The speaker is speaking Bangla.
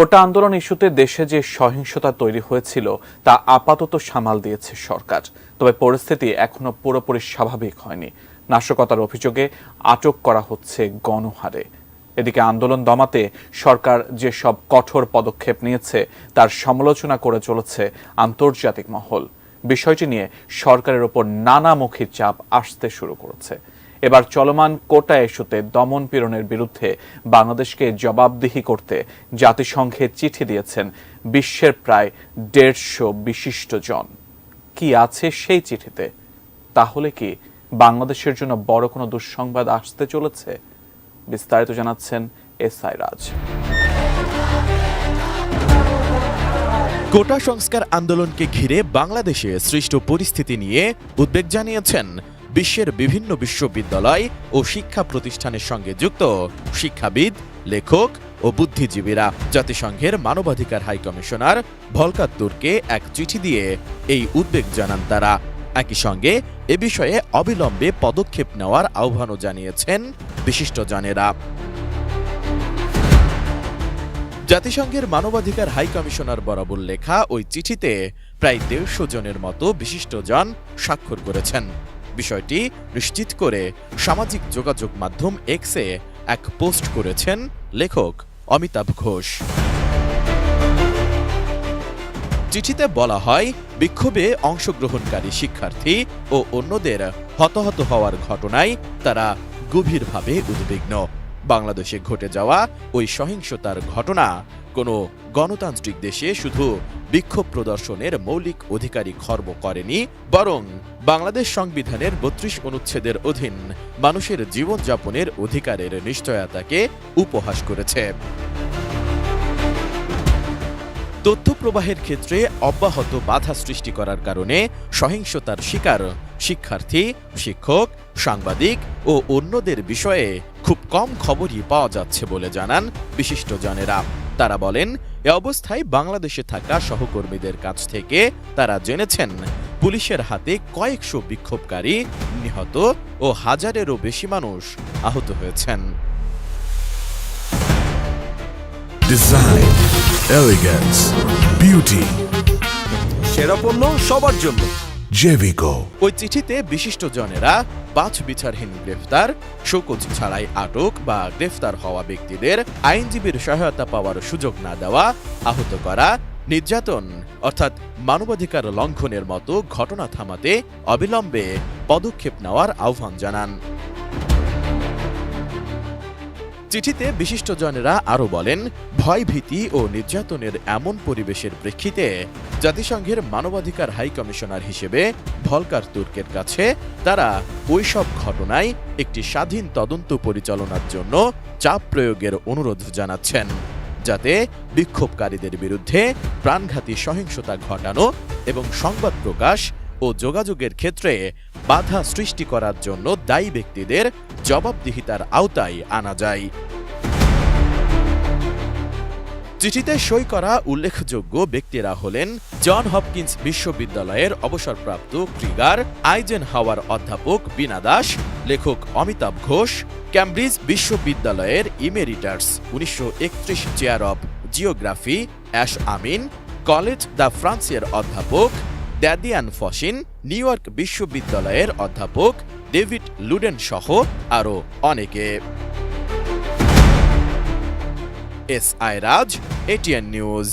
কোটা আন্দোলন ইস্যুতে দেশে যে সহিংসতা তৈরি হয়েছিল, তা আপাতত সামাল দিয়েছে সরকার। তবে পরিস্থিতি এখনও পুরোপুরি স্বাভাবিক হয়নি। নাশকতার অভিযোগে আটক করা হচ্ছে গণহারে। এদিকে আন্দোলন দমাতে সরকার যেসব কঠোর পদক্ষেপ নিয়েছে, তার সমালোচনা করে চলেছে আন্তর্জাতিক মহল। বিষয়টি নিয়ে সরকারের ওপর নানামুখী চাপ আসতে শুরু করেছে। এবার চলমান কোটা ইস্যুতে দমন পীড়নের বিরুদ্ধে বাংলাদেশকে জবাবদিহি করতে জাতিসংঘে চিঠি দিয়েছেন বিশ্বের প্রায় দেড়শো বিশিষ্ট জন। কি আছে সেই চিঠিতে? তাহলে কি বাংলাদেশের জন্য বড় কোনো দুঃসংবাদ আসতে চলেছে? বিস্তারিত জানাচ্ছেন এস আই রাজ। কোটা সংস্কার আন্দোলনকে ঘিরে বাংলাদেশে সৃষ্ট পরিস্থিতি নিয়ে উদ্বেগ জানিয়েছেন বিশ্বের বিভিন্ন বিশ্ববিদ্যালয় ও শিক্ষা প্রতিষ্ঠানের সঙ্গে যুক্ত শিক্ষাবিদ, লেখক ও বুদ্ধিজীবীরা। জাতিসংঘের মানবাধিকার হাই কমিশনার ভলকাত তুরকে এক চিঠি দিয়ে এই উদ্বেগ জানান তারা। একই সঙ্গে এ বিষয়ে অবিলম্বে পদক্ষেপ নেওয়ার আহ্বানও জানিয়েছেন বিশিষ্টজনেরা। জাতিসংঘের মানবাধিকার হাই কমিশনার বরাবর লেখা ওই চিঠিতে প্রায় দেড়শো জনের মতো বিশিষ্টজন স্বাক্ষর করেছেন। বিষয়টি নিশ্চিত করে সামাজিক যোগাযোগ মাধ্যম এক্সে এক পোস্ট করেছেন লেখক অমিতাভ ঘোষ। চিঠিতে বলা হয়, বিক্ষোভে অংশগ্রহণকারী শিক্ষার্থী ও অন্যদের হতাহত হওয়ার ঘটনায় তারা গভীরভাবে উদ্বিগ্ন। বাংলাদেশে ঘটে যাওয়া ওই সহিংসতার ঘটনা কোনো গণতান্ত্রিক দেশে শুধু বিক্ষোভ প্রদর্শনের মৌলিক অধিকারই খর্ব করেনি, বরং বাংলাদেশ সংবিধানের বত্রিশ অনুচ্ছেদের অধীন মানুষের জীবনযাপনের অধিকারের নিশ্চয়তাকে উপহাস করেছে। তথ্য প্রবাহের ক্ষেত্রে অব্যাহত বাধা সৃষ্টি করার কারণে সহিংসতার শিকার শিক্ষার্থী শিক্ষক সাংবাদিক ও অন্যদের বিষয়ে খুব কম খবরই পাওয়া যাচ্ছে বলে জানান বিশিষ্ট বিশিষ্টজনেরা। তারা বলেন এ অবস্থায় বাংলাদেশে থাকা সহকর্মীদের কাছ থেকে তারা জেনেছেন পুলিশের হাতে কয়েকশো বিক্ষোভকারী নিহত ও হাজারেরও বেশি মানুষ আহত হয়েছেন। Design, elegance, beauty, সেরা পণ্য সবার জন্য। Jevico. ওই চিঠিতে বিশিষ্ট জনেরা পাঁচ বিচারহীন গ্রেফতার, শোকজ ছাড়াই আটক বা গ্রেফতার হওয়া ব্যক্তিদের আইনজীবীর সহায়তা পাওয়ার সুযোগ না দেওয়া, আহত করা, নির্যাতন অর্থাৎ মানবাধিকার লঙ্ঘনের মতো ঘটনা থামাতে অবিলম্বে পদক্ষেপ নেওয়ার আহ্বান জানান চিঠিতে বিশিষ্টজনেরা আরও বলেন, ভয়ভীতি ও নির্যাতনের এমন পরিবেশের প্রেক্ষিতে জাতিসংঘের মানবাধিকার হাই কমিশনার হিসেবে ভলকার তুর্কের কাছে তারা ওইসব ঘটনায় একটি স্বাধীন তদন্ত পরিচালনার জন্য চাপ প্রয়োগের অনুরোধ জানাচ্ছেন, যাতে বিক্ষোভকারীদের বিরুদ্ধে প্রাণঘাতী সহিংসতা ঘটানো এবং সংবাদ প্রকাশ ও যোগাযোগের ক্ষেত্রে বাধা সৃষ্টি করার জন্য দায়ী ব্যক্তিদের জবাবদিহিতার আওতায় আনা যায়। চিঠিতে সই করা উল্লেখযোগ্য ব্যক্তিরা হলেন জন হপকিন্স বিশ্ববিদ্যালয়ের অবসরপ্রাপ্ত ক্রিগার আইজেন হাওয়ার অধ্যাপক বীণা দাস, লেখক অমিতাভ ঘোষ, ক্যামব্রিজ বিশ্ববিদ্যালয়ের ইমেরিটার্স উনিশশো একত্রিশ chair of geography Ash Amin, college the ফ্রান্সের অধ্যাপক দ্যাদিয়ান ফসিন, নিউ ইয়র্ক বিশ্ববিদ্যালয়ের অধ্যাপক, ডেভিড লুডেন সহ আরও অনেকে। S I Raj ATN news.